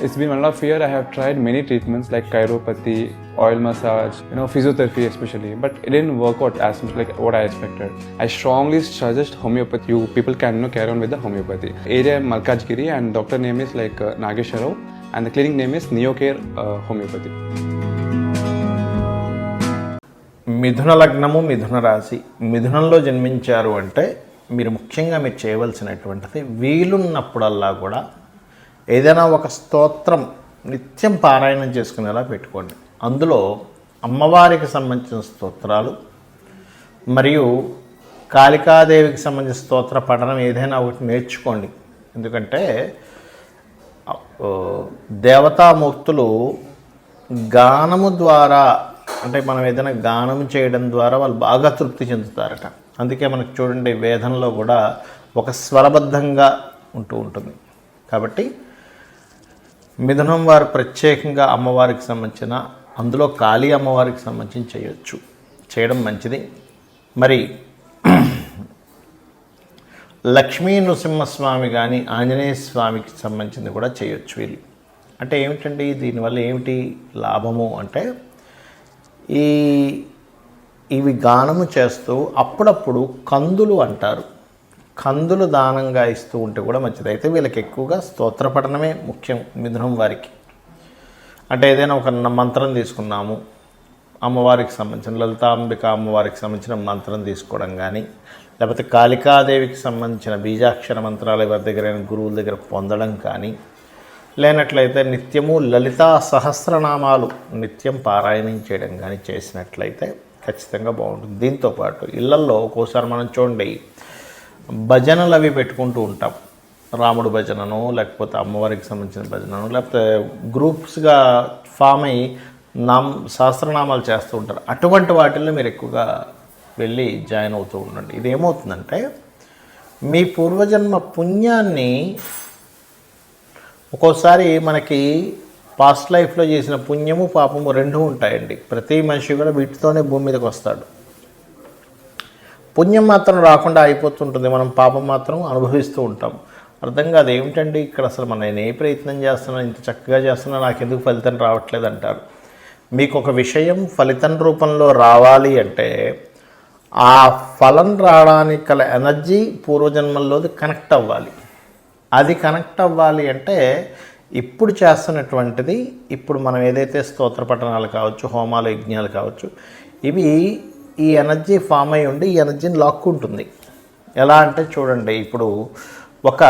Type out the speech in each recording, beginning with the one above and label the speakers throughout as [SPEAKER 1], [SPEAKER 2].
[SPEAKER 1] It's been one and a half year. I have tried many treatments like chiropathy, oil massage, you know, physiotherapy especially, but it didn't work out as much like what I expected. I strongly suggest homeopathy. You people can you know, carry on with the homeopathy. Area Malkajgiri, and doctor name is like uh, Nagesharov, and the clinic name is Neocare uh, Homeopathy.
[SPEAKER 2] మిథున లగ్నము మిథున రాశి మిథునంలో జన్మించారు అంటే మీరు ముఖ్యంగా మీరు చేయవలసినటువంటిది వీలున్నప్పుడల్లా కూడా ఏదైనా ఒక స్తోత్రం నిత్యం పారాయణం చేసుకునేలా పెట్టుకోండి. అందులో అమ్మవారికి సంబంధించిన స్తోత్రాలు మరియు కాళికాదేవికి సంబంధించిన స్తోత్ర పఠనం ఏదైనా ఒకటి నేర్చుకోండి. ఎందుకంటే దేవతామూర్తులు గానము ద్వారా అంటే మనం ఏదైనా గానం చేయడం ద్వారా వాళ్ళు బాగా తృప్తి చెందుతారట. అందుకే మనకు చూడండి వేదంలో కూడా ఒక స్వరబద్ధంగా ఉంటూ ఉంటుంది. కాబట్టి మిథునం వారు ప్రత్యేకంగా అమ్మవారికి సంబంధించిన అందులో కాళీ అమ్మవారికి సంబంధించి చేయొచ్చు. చేయడం మంచిది. మరి లక్ష్మీ నృసింహస్వామి కానీ ఆంజనేయ స్వామికి సంబంధించింది కూడా చేయొచ్చు వీళ్ళు. అంటే ఏమిటండి దీనివల్ల ఏమిటి లాభము అంటే ఈ ఇవి గానము చేస్తూ అప్పుడప్పుడు కందులు అంటారు. కందులు దానంగా ఇస్తూ ఉంటే కూడా మంచిది. అయితే వీళ్ళకి ఎక్కువగా స్తోత్ర పఠనమే ముఖ్యం మిథునం వారికి. అంటే ఏదైనా ఒక మంత్రం తీసుకున్నాము అమ్మవారికి సంబంధించిన లలితాంబిక అమ్మవారికి సంబంధించిన మంత్రం తీసుకోవడం కానీ లేకపోతే కాళికాదేవికి సంబంధించిన బీజాక్షర మంత్రాలు ఎవరి దగ్గర గురువుల దగ్గర పొందడం కానీ లేనట్లయితే నిత్యము లలితా సహస్రనామాలు నిత్యం పారాయణం చేయడం కానీ చేసినట్లయితే ఖచ్చితంగా బాగుంటుంది. దీంతో పాటు ఇళ్ళల్లో ఒక్కోసారి మనం చూడండి భజనలు అవి పెట్టుకుంటూ ఉంటాం. రాముడు భజనను లేకపోతే అమ్మవారికి సంబంధించిన భజనను లేకపోతే గ్రూప్స్గా ఫామ్ అయ్యి నామ్ సహస్రనామాలు చేస్తూ ఉంటారు. అటువంటి వాటిల్లో మీరు ఎక్కువగా వెళ్ళి జాయిన్ అవుతూ ఉండండి. ఇది ఏమవుతుందంటే మీ పూర్వజన్మ పుణ్యాన్ని ఒక్కోసారి మనకి పాస్ట్ లైఫ్లో చేసిన పుణ్యము పాపము రెండూ ఉంటాయండి. ప్రతి మనిషి కూడా వీటితోనే భూమి మీదకి వస్తాడు. పుణ్యం మాత్రం రాకుండా అయిపోతుంటుంది. మనం పాపం మాత్రం అనుభవిస్తూ ఉంటాం. అర్థం కాదు ఏమిటండి ఇక్కడ అసలు మనం నేను ఏ ప్రయత్నం చేస్తున్నా ఇంత చక్కగా చేస్తున్నా నాకు ఎందుకు ఫలితం రావట్లేదు అంటారు మీకు ఒక విషయం ఫలితం రూపంలో రావాలి అంటే ఆ ఫలం రావడానికి గల ఎనర్జీ పూర్వజన్మల్లోది కనెక్ట్ అవ్వాలి. అది కనెక్ట్ అవ్వాలి అంటే ఇప్పుడు చేస్తున్నటువంటిది ఇప్పుడు మనం ఏదైతే స్తోత్ర పఠనాలు కావచ్చు హోమాలు యజ్ఞాలు కావచ్చు ఇవి ఈ ఎనర్జీ ఫామ్ అయి ఉండి ఈ ఎనర్జీని లాక్కుంటుంది ఎలా అంటే చూడండి ఇప్పుడు ఒక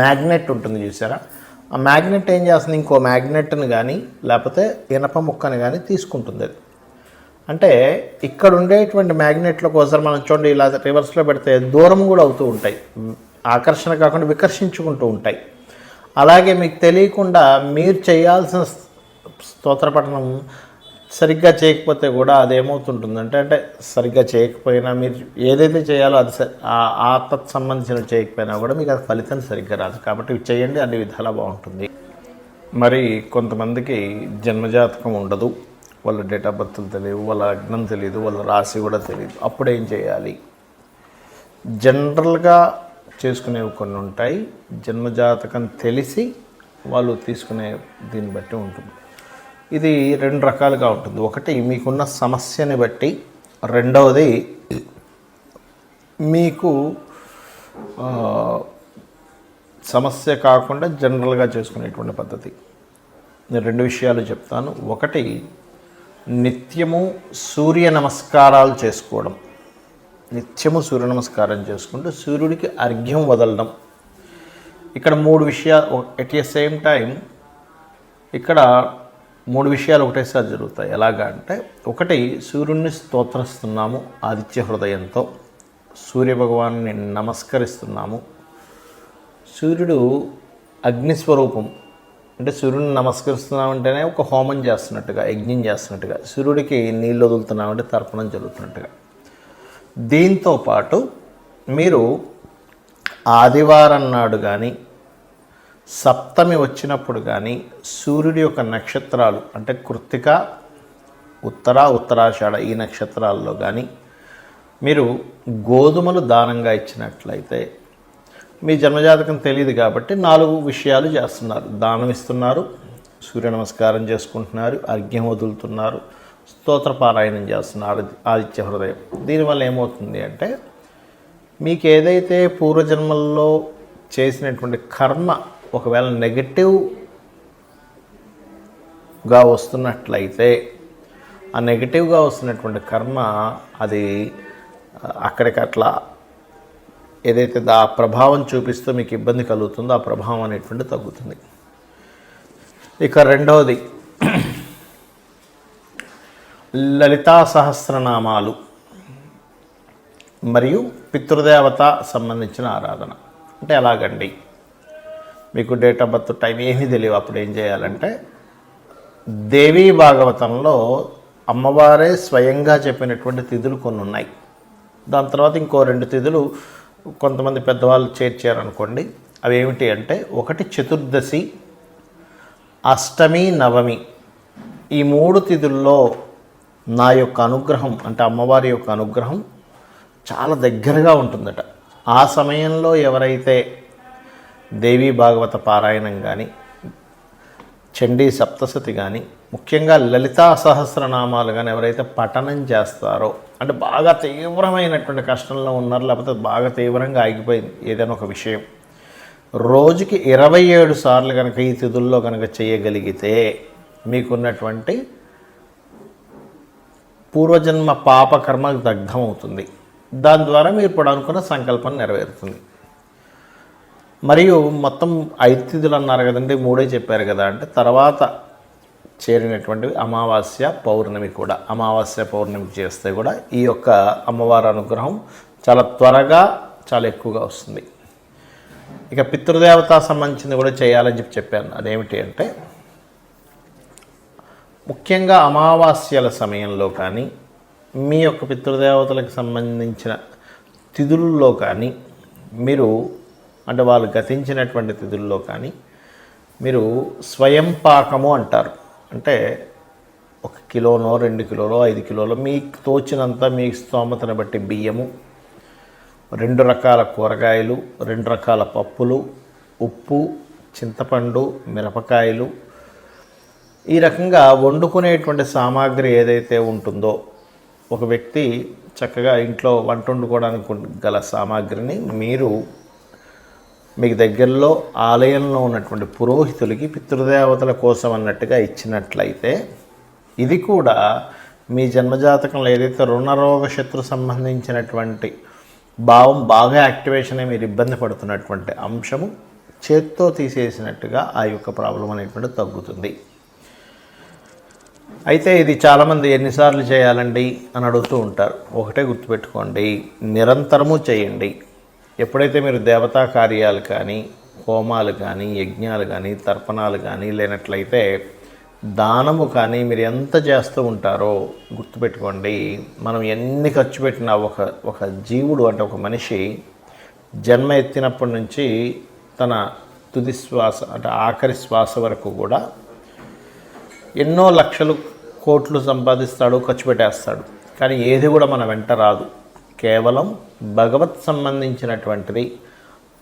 [SPEAKER 2] మ్యాగ్నెట్ ఉంటుంది చూసారా? ఆ మ్యాగ్నెట్ ఏం చేస్తుంది? ఇంకో మ్యాగ్నెట్ని కానీ లేకపోతే ఇనప ముక్కని కానీ తీసుకుంటుంది అది. అంటే ఇక్కడ ఉండేటువంటి మ్యాగ్నెట్ల కోసం మనం చూడండి ఇలా రివర్స్లో పెడితే దూరం కూడా అవుతూ ఉంటాయి. ఆకర్షణ కాకుండా వికర్షించుకుంటూ ఉంటాయి. అలాగే మీకు తెలియకుండా మీరు చేయాల్సిన స్తోత్రపఠనం సరిగ్గా చేయకపోతే కూడా అది ఏమవుతుంటుందంటే అంటే సరిగ్గా చేయకపోయినా మీరు ఏదైతే చేయాలో అది స- ఆ తత్ సంబంధించిన చేయకపోయినా కూడా మీకు అది ఫలితం సరిగ్గా రాదు. కాబట్టి ఇవి చేయండి అన్ని విధాలా బాగుంటుంది. మరి కొంతమందికి జన్మజాతకం ఉండదు. వాళ్ళ డేట్ ఆఫ్ బర్త్లు తెలియదు వాళ్ళ లగ్నం తెలియదు వాళ్ళ రాశి కూడా తెలియదు అప్పుడు ఏం చేయాలి? జనరల్గా చేసుకునేవి కొన్ని ఉంటాయి జన్మజాతకం తెలిసి వాళ్ళు తీసుకునే దీన్ని బట్టి ఉంటుంది. ఇది రెండు రకాలుగా ఉంటుంది. ఒకటి మీకున్న సమస్యని బట్టి. రెండవది మీకు సమస్య కాకుండా జనరల్గా చేసుకునేటువంటి పద్ధతి. నేను రెండు విషయాలు చెప్తాను. ఒకటి నిత్యము సూర్య నమస్కారాలు చేసుకోవడం. నిత్యము సూర్య నమస్కారం చేసుకుంటూ సూర్యుడికి అర్ఘ్యం వదలడం. ఇక్కడ మూడు విషయాలు ఎట్ ఎ సేమ్ టైం ఇక్కడ మూడు విషయాలు ఒకటేసారి జరుగుతాయి. ఎలాగా అంటే ఒకటి సూర్యుడిని స్తోత్రిస్తున్నాము ఆదిత్య హృదయంతో. సూర్య భగవాన్ని నమస్కరిస్తున్నాము. సూర్యుడు అగ్నిస్వరూపం అంటే సూర్యుడిని నమస్కరిస్తున్నామంటేనే ఒక హోమం చేస్తున్నట్టుగా యజ్ఞం చేస్తున్నట్టుగా సూర్యుడికి నీళ్ళు వదులుతున్నామంటే తర్పణం జరుగుతున్నట్టుగా. దీంతో పాటు మీరు ఆదివారం నాడు కానీ సప్తమి వచ్చినప్పుడు కానీ సూర్యుడి యొక్క నక్షత్రాలు అంటే కృత్తిక ఉత్తర ఉత్తరాషాఢ ఈ నక్షత్రాల్లో కానీ మీరు గోధుమలు దానంగా ఇచ్చినట్లయితే మీ జన్మజాతకం తెలియదు కాబట్టి నాలుగు విషయాలు చేస్తున్నారు. దానం ఇస్తున్నారు సూర్య నమస్కారం చేసుకుంటున్నారు అర్ఘ్యం వదులుతున్నారు స్తోత్ర పారాయణం చేస్తున్నారు ఆదిత్య హృదయం. దీనివల్ల ఏమవుతుంది అంటే మీకు ఏదైతే పూర్వజన్మల్లో చేసినటువంటి కర్మ ఒకవేళ నెగటివ్గా వస్తున్నట్లయితే ఆ నెగటివ్గా వస్తున్నటువంటి కర్మ అది అక్కడికట్లా ఏదైతే దా ప్రభావం చూపిస్తూ మీకు ఇబ్బంది కలుగుతుందో ఆ ప్రభావం అనేటువంటి తగ్గుతుంది. ఇక రెండవది లలితా సహస్రనామాలు మరియు పితృదేవత సంబంధించిన ఆరాధన. అంటే ఎలాగండి? మీకు డేట్ ఆఫ్ బర్త్ టైం ఏమీ తెలియవు. అప్పుడు ఏం చేయాలంటే దేవీ భాగవతంలో అమ్మవారే స్వయంగా చెప్పినటువంటి తిథులు కొన్ని ఉన్నాయి. దాని తర్వాత ఇంకో రెండు తిథులు కొంతమంది పెద్దవాళ్ళు చేర్చారనుకోండి. అవి ఏమిటి అంటే ఒకటి చతుర్దశి అష్టమి నవమి. ఈ మూడు తిథుల్లో నా యొక్క అనుగ్రహం అంటే అమ్మవారి యొక్క అనుగ్రహం చాలా దగ్గరగా ఉంటుందట. ఆ సమయంలో ఎవరైతే దేవీ భాగవత పారాయణం కానీ చండీ సప్తశతి కానీ ముఖ్యంగా లలితా సహస్రనామాలు కానీ ఎవరైతే పఠనం చేస్తారో అంటే బాగా తీవ్రమైనటువంటి కష్టంలో ఉన్నారు లేకపోతే బాగా తీవ్రంగా ఆగిపోయింది ఏదైనా ఒక విషయం. రోజుకి ఇరవై ఏడు సార్లు కనుక ఈ తిథుల్లో కనుక చేయగలిగితే మీకున్నటువంటి పూర్వజన్మ పాపకర్మ దగ్ధమవుతుంది దాని ద్వారా మీరు ఇప్పుడు అనుకున్న సంకల్పం నెరవేరుతుంది. మరియు మొత్తం ఐదు తిథులు అన్నారు కదండి మూడే చెప్పారు కదా అంటే తర్వాత చేరినటువంటి అమావాస్య పౌర్ణమి కూడా. అమావాస్య పౌర్ణమి చేస్తే కూడా ఈ యొక్క అమ్మవారి అనుగ్రహం చాలా త్వరగా చాలా ఎక్కువగా వస్తుంది. ఇక పితృదేవత సంబంధించింది కూడా చేయాలని చెప్పి చెప్పాను. అదేమిటి అంటే ముఖ్యంగా అమావాస్యల సమయంలో కానీ మీ యొక్క పితృదేవతలకు సంబంధించిన తిథుల్లో కానీ మీరు అంటే వాళ్ళు గతించినటువంటి తిథుల్లో కానీ మీరు స్వయం పాకము అంటారు. అంటే ఒక కిలోనో రెండు కిలోలో ఐదు కిలోలో మీకు తోచినంత మీ స్తోమతను బట్టి బియ్యము రెండు రకాల కూరగాయలు రెండు రకాల పప్పులు ఉప్పు చింతపండు మిరపకాయలు. ఈ రకంగా వండుకునేటువంటి సామాగ్రి ఏదైతే ఉంటుందో ఒక వ్యక్తి చక్కగా ఇంట్లో వంట వండుకోవడానికి గల సామాగ్రిని మీరు మీకు దగ్గరలో ఆలయంలో ఉన్నటువంటి పురోహితులకి పితృదేవతల కోసం అన్నట్టుగా ఇచ్చినట్లయితే ఇది కూడా మీ జన్మజాతకంలో ఏదైతే రుణరోగ శత్రు సంబంధించినటువంటి భావం బాగా యాక్టివేషన్ అయి మీరు ఇబ్బంది పడుతున్నటువంటి అంశము చేత్తో తీసేసినట్టుగా ఆ యొక్క ప్రాబ్లం అనేటువంటి తగ్గుతుంది. అయితే ఇది చాలామంది ఎన్నిసార్లు చేయాలండి అని అడుగుతూ ఉంటారు. ఒకటే గుర్తుపెట్టుకోండి. నిరంతరము చేయండి. ఎప్పుడైతే మీరు దేవతా కార్యాలు కానీ హోమాలు కానీ యజ్ఞాలు కానీ తర్పణాలు కానీ లేనట్లయితే దానము కానీ మీరు ఎంత చేస్తూ ఉంటారో గుర్తుపెట్టుకోండి. మనం ఎన్ని ఖర్చు పెట్టినా ఒక ఒక జీవుడు అంటే ఒక మనిషి జన్మ ఎత్తినప్పటి నుంచి తన తుది శ్వాస అంటే ఆఖరి శ్వాస వరకు కూడా ఎన్నో లక్షలు కోట్లు సంపాదిస్తాడు ఖర్చు పెట్టేస్తాడు. కానీ ఏది కూడా మన వెంట రాదు. కేవలం భగవత్ సంబంధించినటువంటిది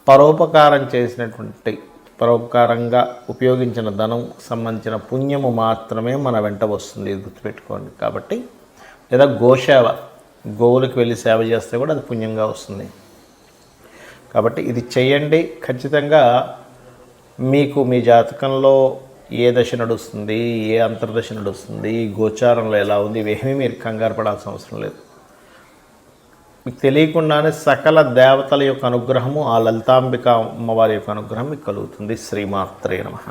[SPEAKER 2] పరోపకారం చేసినటువంటి పరోపకారంగా ఉపయోగించిన ధనం సంబంధించిన పుణ్యము మాత్రమే మన వెంట వస్తుంది ఇది గుర్తుపెట్టుకోండి. కాబట్టి లేదా గోసేవ గోవులకు వెళ్ళి సేవ చేస్తే కూడా అది పుణ్యంగా వస్తుంది. కాబట్టి ఇది చేయండి. ఖచ్చితంగా మీకు మీ జాతకంలో ఏ దశ నడుస్తుంది ఏ అంతర్దశ నడుస్తుంది గోచారంలో ఎలా ఉంది ఇవేమీ మీరు కంగారు పడాల్సిన అవసరం లేదు. మీకు తెలియకుండానే సకల దేవతల యొక్క అనుగ్రహము ఆ లలితాంబిక అమ్మవారి యొక్క అనుగ్రహం మీకు కలుగుతుంది. శ్రీమాత్రే నమః.